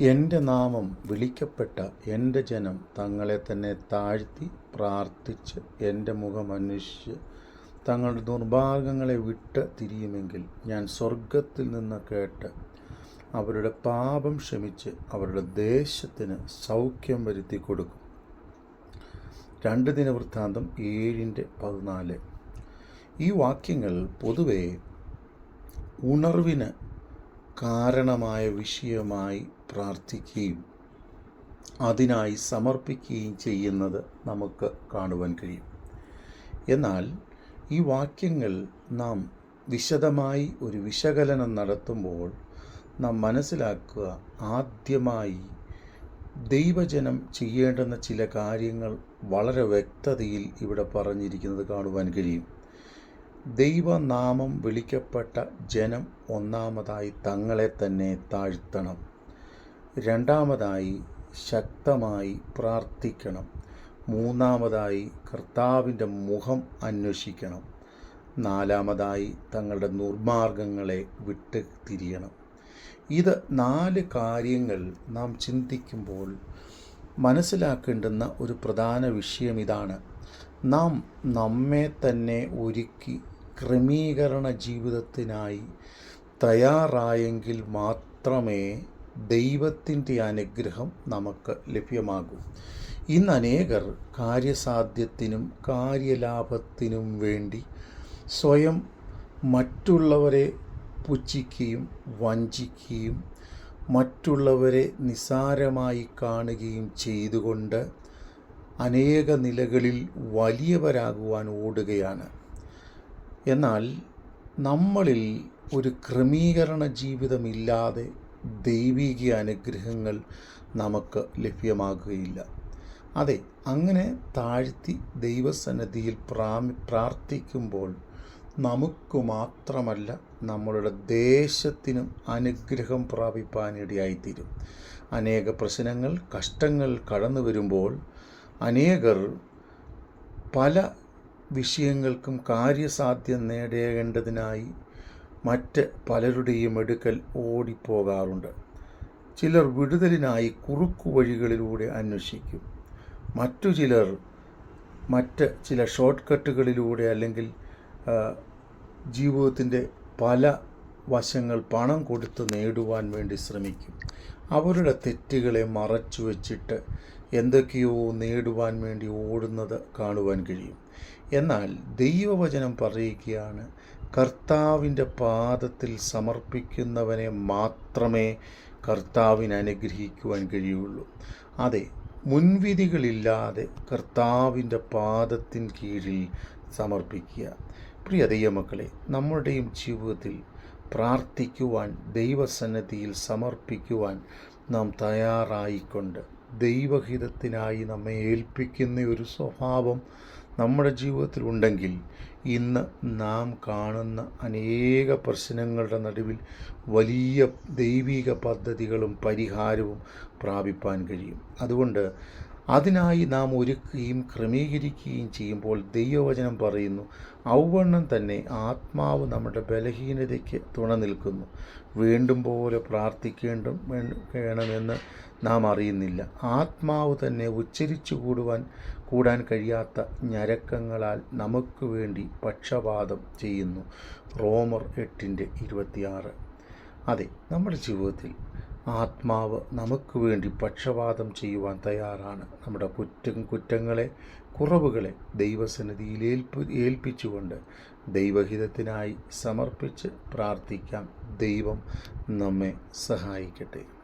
എന്റെ നാമം വിളിക്കപ്പെട്ട എന്റെ ജനം തങ്ങളെ തന്നെ താഴ്ത്തി പ്രാർത്ഥിച്ച് എന്റെ മുഖം അന്വേഷിച്ച് തങ്ങളുടെ ദുർഭാഗങ്ങളെ വിട്ട് തിരിയുമെങ്കിൽ ഞാൻ സ്വർഗത്തിൽ നിന്ന് കേട്ട് അവരുടെ പാപം ക്ഷമിച്ച് അവരുടെ ദേശത്തിന് സൗഖ്യം വരുത്തി കൊടുക്കും. രണ്ട് ദിന വൃത്താന്തം ഏഴിന്റെ പതിനാല്. ഈ വാക്യങ്ങൾ പൊതുവേ ഉണർവിന് കാരണമായ വിഷയമായി പ്രാർത്ഥിക്കുകയും അതിനായി സമർപ്പിക്കുകയും ചെയ്യുന്നത് നമുക്ക് കാണുവാൻ കഴിയും. എന്നാൽ ഈ വാക്യങ്ങൾ നാം വിശദമായി ഒരു വിശകലനം നടത്തുമ്പോൾ നാം മനസ്സിലാക്കുക ആദ്യമായി ദൈവജനം ചെയ്യേണ്ടുന്ന ചില കാര്യങ്ങൾ വളരെ വ്യക്തതയിൽ ഇവിടെ പറഞ്ഞിരിക്കുന്നത് കാണുവാൻ കഴിയും. ദൈവനാമം വിളിക്കപ്പെട്ട ജനം ഒന്നാമതായി തങ്ങളെ തന്നെ താഴ്ത്തണം. രണ്ടാമതായി ശക്തമായി പ്രാർത്ഥിക്കണം. മൂന്നാമതായി കർത്താവിന്റെ മുഖം അന്വേഷിക്കണം. നാലാമതായി തങ്ങളുടെ ദുർമാർഗങ്ങളെ വിട്ട് തിരിയണം. ഇത് നാല് കാര്യങ്ങൾ നാം ചിന്തിക്കുമ്പോൾ മനസ്സിലാക്കേണ്ടുന്ന ഒരു പ്രധാന വിഷയം ഇതാണ്. നാം നമ്മെ തന്നെ ഒരുക്കി ക്രമീകരണ ജീവിതത്തിനായി തയ്യാറായെങ്കിൽ മാത്രമേ ദൈവത്തിന്റെ അനുഗ്രഹം നമുക്ക് ലഭ്യമാകും. ഇന്ന് അനേകർ കാര്യസാധ്യത്തിനും കാര്യലാഭത്തിനും വേണ്ടി സ്വയം മറ്റുള്ളവരെ പുച്ഛിക്കുകയും വഞ്ചിക്കുകയും മറ്റുള്ളവരെ നിസാരമായി കാണുകയും ചെയ്തുകൊണ്ട് അനേക നിലകളിൽ വലിയവരാകുവാൻ ഓടുകയാണ്. എന്നാൽ നമ്മളിൽ ഒരു ക്രമീകരണ ജീവിതമില്ലാതെ ദൈവിക അനുഗ്രഹങ്ങൾ നമുക്ക് ലഭ്യമാകുകയില്ല. അതെ അങ്ങനെ താഴ്ത്തി ദൈവസന്നിധിയിൽ പ്രാർത്ഥിക്കുമ്പോൾ നമുക്ക് മാത്രമല്ല നമ്മളുടെ ദേശത്തിനും അനുഗ്രഹം പ്രാപിപ്പാനിടയായിത്തീരും. അനേക പ്രശ്നങ്ങൾ കഷ്ടങ്ങൾ കടന്നു വരുമ്പോൾ അനേകർ പല വിഷയങ്ങൾക്കും കാര്യസാധ്യം നേടേണ്ടതിനായി മറ്റ് പലരുടെയും എടുക്കൽ ഓടിപ്പോകാറുണ്ട്. ചിലർ വിടുതലിനായി കുറുക്കു വഴികളിലൂടെ അന്വേഷിക്കും. മറ്റു ചിലർ മറ്റ് ചില ഷോർട്ട് കട്ടുകളിലൂടെ അല്ലെങ്കിൽ ജീവിതത്തിന്റെ പല വശങ്ങൾ പണം കൊടുത്ത് നേടുവാൻ വേണ്ടി ശ്രമിക്കും. അവരുടെ തെറ്റുകളെ മറച്ചു വച്ചിട്ട് എന്തൊക്കെയോ നേടുവാൻ വേണ്ടി ഓടുന്നത് കാണുവാൻ കഴിയും. എന്നാൽ ദൈവവചനം പറയുകയാണ് കർത്താവിന്റെ പാദത്തിൽ സമർപ്പിക്കുന്നവനെ മാത്രമേ കർത്താവിന് അനുഗ്രഹിക്കുവാൻ കഴിയുള്ളൂ. അതെ മുൻവിധികളില്ലാതെ കർത്താവിന്റെ പാദത്തിൻ കീഴിൽ സമർപ്പിക്കുക. പ്രിയ ദൈവമക്കളെ നമ്മളുടെയും ജീവിതത്തിൽ പ്രാർത്ഥിക്കുവാൻ ദൈവസന്നദ്ധിയിൽ സമർപ്പിക്കുവാൻ നാം തയ്യാറായിക്കൊണ്ട് ദൈവഹിതത്തിനായി നമ്മെ ഏൽപ്പിക്കുന്ന ഒരു സ്വഭാവം നമ്മുടെ ജീവിതത്തിൽ ഉണ്ടെങ്കിൽ ഇന്ന് നാം കാണുന്ന അനേക പ്രശ്നങ്ങളുടെ നടുവിൽ വലിയ ദൈവിക പദ്ധതികളും പരിഹാരവും പ്രാപിപ്പാൻ കഴിയും. അതുകൊണ്ട് അതിനായി നാം ഒരുക്കുകയും ക്രമീകരിക്കുകയും ചെയ്യുമ്പോൾ ദൈവവചനം പറയുന്നു ഔവണ്ണം തന്നെ ആത്മാവ് നമ്മുടെ ബലഹീനതയ്ക്ക് തുണ നിൽക്കുന്നു. വീണ്ടും പോലെ പ്രാർത്ഥിക്കേണ്ടും വേണമെന്ന് നാം അറിയുന്നില്ല. ആത്മാവ് തന്നെ ഉച്ചരിച്ചു കൂടുവാൻ കൂടാൻ കഴിയാത്ത ഞരക്കങ്ങളാൽ നമുക്ക് വേണ്ടി പക്ഷപാതം ചെയ്യുന്നു. റോമർ എട്ടിന്റെ ഇരുപത്തിയാറ്. അതെ നമ്മുടെ ജീവിതത്തിൽ ആത്മാവ് നമുക്ക് വേണ്ടി പക്ഷപാതം ചെയ്യുവാൻ തയ്യാറാണ്. നമ്മുടെ കുറ്റം കുറ്റങ്ങളെ കുറവുകളെ ദൈവസന്നിധിയിൽ ഏൽപ്പ് ഏൽപ്പിച്ചുകൊണ്ട് ദൈവഹിതത്തിനായി സമർപ്പിച്ച് പ്രാർത്ഥിക്കാം. ദൈവം നമ്മെ സഹായിക്കട്ടെ.